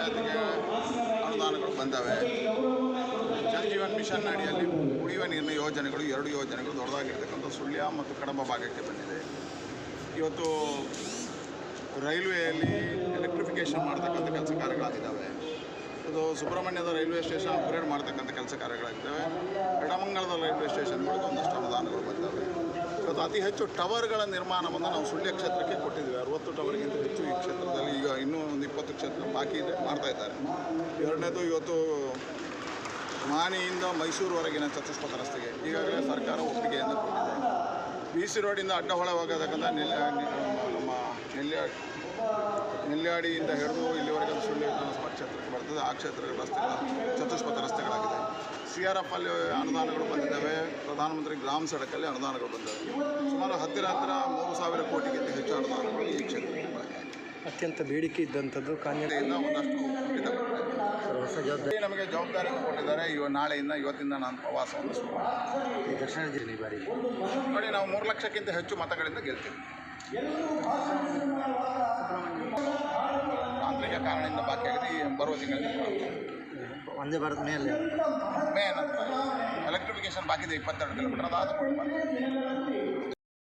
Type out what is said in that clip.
ಪಂಚಾಯತ್ಗೆ ಅನುದಾನಗಳು ಬಂದವೆ. ಜಲ್ ಮಿಷನ್ ಅಡಿಯಲ್ಲಿ ಕುಡಿಯುವ ನೀರಿನ ಯೋಜನೆಗಳು, ಎರಡು ಯೋಜನೆಗಳು ದೊಡ್ಡದಾಗಿರ್ತಕ್ಕಂಥ ಸುಳ್ಯ ಮತ್ತು ಕಡಂಬ ಭಾಗಕ್ಕೆ ಬಂದಿದೆ. ಇವತ್ತು ರೈಲ್ವೆಯಲ್ಲಿ ಎಲೆಕ್ಟ್ರಿಫಿಕೇಷನ್ ಮಾಡ್ತಕ್ಕಂಥ ಕೆಲಸ ಕಾರ್ಯಗಳಾಗಿದ್ದಾವೆ. ಇದು ಸುಬ್ರಹ್ಮಣ್ಯದ ರೈಲ್ವೆ ಸ್ಟೇಷನ್ ಅಪ್ಗ್ರೇಡ್ ಮಾಡ್ತಕ್ಕಂಥ ಕೆಲಸ ಕಾರ್ಯಗಳಾಗಿದ್ದಾವೆ. ಎಡಮಂಗಲದ ರೈಲ್ವೆ ಸ್ಟೇಷನ್ಗಳಿಗೆ ಒಂದಷ್ಟು ಅನುದಾನಗಳು ಬಂದಿದ್ದಾವೆ ಇವತ್ತು ಅತಿ ಹೆಚ್ಚು ಟವರ್ಗಳ ನಿರ್ಮಾಣವನ್ನು ನಾವು ಸುಳ್ಯ ಕ್ಷೇತ್ರಕ್ಕೆ ಕೊಟ್ಟಿದ್ದೀವಿ. ಅರವತ್ತು ಟವರ್ಗಿಂತ ಹೆಚ್ಚು ಈ ಕ್ಷೇತ್ರದಲ್ಲಿ ಈಗ ಇನ್ನೂ ಇಪ್ಪತ್ತು ಕ್ಷೇತ್ರ ಬಾಕಿ ಇದೆ, ಮಾಡ್ತಾ ಇದ್ದಾರೆ. ಎರಡನೇದು ಇವತ್ತು ಮಾನಿಯಿಂದ ಮೈಸೂರುವರೆಗಿನ ಚತುಷ್ಪಥ ರಸ್ತೆಗೆ ಈಗಾಗಲೇ ಸರ್ಕಾರ ಒಪ್ಪಿಗೆಯನ್ನು ಕೊಟ್ಟಿದೆ. ಬಿ ಸಿ ರೋಡಿಂದ ಅಡ್ಡಹೊಳವಾಗತಕ್ಕಂಥ ನೆಲ್ ನಮ್ಮ ನೆಲ್ಯಾಡಿ ನೆಲ್ಯಾಡಿಯಿಂದ ಹಿಡಿದು ಇಲ್ಲಿವರೆಗೆ ಸುಳ್ಳಿ ವಿಧಾನಸಭಾ ಕ್ಷೇತ್ರಕ್ಕೆ ಬರ್ತದೆ. ಆ ಕ್ಷೇತ್ರಗಳ ರಸ್ತೆಗಳ ಚತುಷ್ಪಥ ರಸ್ತೆಗಳಾಗಿದೆ ಸಿ ಆರ್ ಎಫ್ ಅಲ್ಲಿ ಅನುದಾನಗಳು ಬಂದಿದ್ದಾವೆ. ಪ್ರಧಾನಮಂತ್ರಿ ಗ್ರಾಮ ಸಡಕಲ್ಲಿ ಅನುದಾನಗಳು ಬಂದಿವೆ ಸುಮಾರು ಹತ್ತಿರ ಹತ್ತಿರ ಮೂರು ಸಾವಿರ ಕೋಟಿಗಿಂತ ಹೆಚ್ಚು ಅನುದಾನಗಳು ಈ ಕ್ಷೇತ್ರಕ್ಕೆ ಅತ್ಯಂತ ಬೇಡಿಕೆ ಇದ್ದಂಥದ್ದು ಹಿತಪಟ್ಟಿದೆ. ಹೊಸ ಜವಾಬ್ದಾರಿ ನಮಗೆ ಜವಾಬ್ದಾರಿಯನ್ನು ಕೊಟ್ಟಿದ್ದಾರೆ ಇವ ನಾಳೆಯಿಂದ ಇವತ್ತಿಂದ ನಾನು ಪ್ರವಾಸವನ್ನು ಶುರು ಈ ದಕ್ಷಿಣ ಜಿಲ್ಲೆ ಬಾರಿ. ನೋಡಿ ನಾವು ಮೂರು ಲಕ್ಷಕ್ಕಿಂತ ಹೆಚ್ಚು ಮತಗಳಿಂದ ಗೆಲ್ತೀವಿ. ತಾಂತ್ರಿಕ ಕಾರಣದಿಂದ ಬಾಕಿ ಈ ಬರುವ ತಿಂಗಳಲ್ಲಿ ಒಂದೇ ಭಾರತ್ ಮೇಲೆ ಮೇ ನಂತರ ಎಲೆಕ್ಟ್ರಿಫಿಕೇಶನ್ ಬಾಕಿದೆ ಇಪ್ಪತ್ತೆರಡು ಕಿಲೋಮೀಟರ್. ಅದಾದ ಕೂಡ